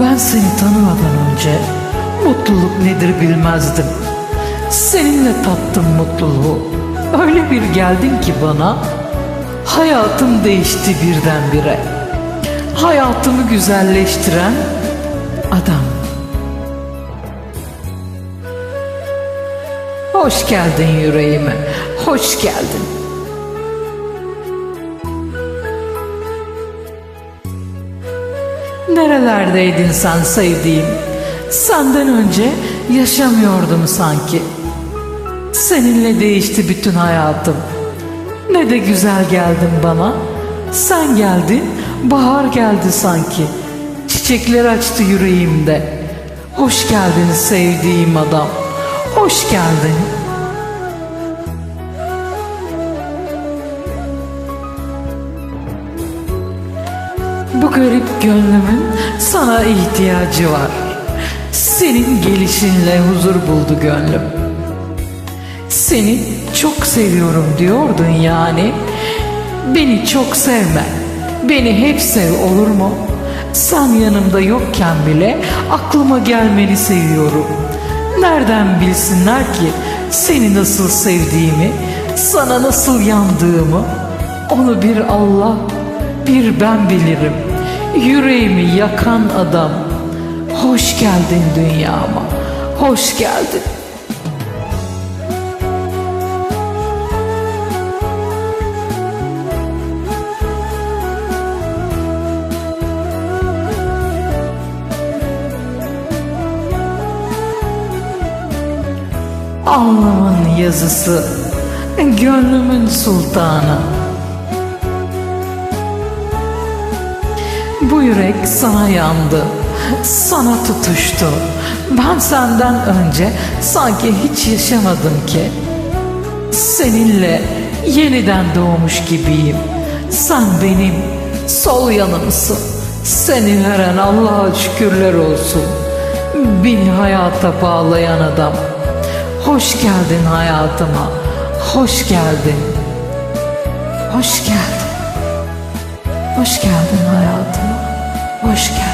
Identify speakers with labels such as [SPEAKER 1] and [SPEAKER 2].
[SPEAKER 1] Ben seni tanımadan önce mutluluk nedir bilmezdim. Seninle tattım mutluluğu. Öyle bir geldin ki bana hayatım değişti birdenbire. Hayatımı güzelleştiren adam. Hoş geldin yüreğime. Hoş geldin. Nerelerdeydin sen sevdiğim? Senden önce yaşamıyordum sanki. Seninle değişti bütün hayatım. Ne de güzel geldin bana. Sen geldin, bahar geldi sanki. Çiçekler açtı yüreğimde. Hoş geldin sevdiğim adam. Hoş geldin. Bu garip gönlümün sana ihtiyacı var. Senin gelişinle huzur buldu gönlüm. Seni çok seviyorum diyordun yani. Beni çok sevme. Beni hep sev olur mu? Sen yanımda yokken bile aklıma gelmeni seviyorum. Nereden bilsinler ki seni nasıl sevdiğimi, sana nasıl yandığımı? Onu bir Allah, bir ben bilirim. Yüreğimi yakan adam. Hoş geldin dünyama. Hoş geldin. Alnımın yazısı, gönlümün sultanı. Bu yürek sana yandı, sana tutuştu. Ben senden önce sanki hiç yaşamadım ki. Seninle yeniden doğmuş gibiyim. Sen benim sol yanımsın. Seni veren Allah'a şükürler olsun. Beni hayata bağlayan adam. Hoş geldin hayatıma. Hoş geldin. Hoş geldin. Hoş geldin hayatıma. Hoş geldin.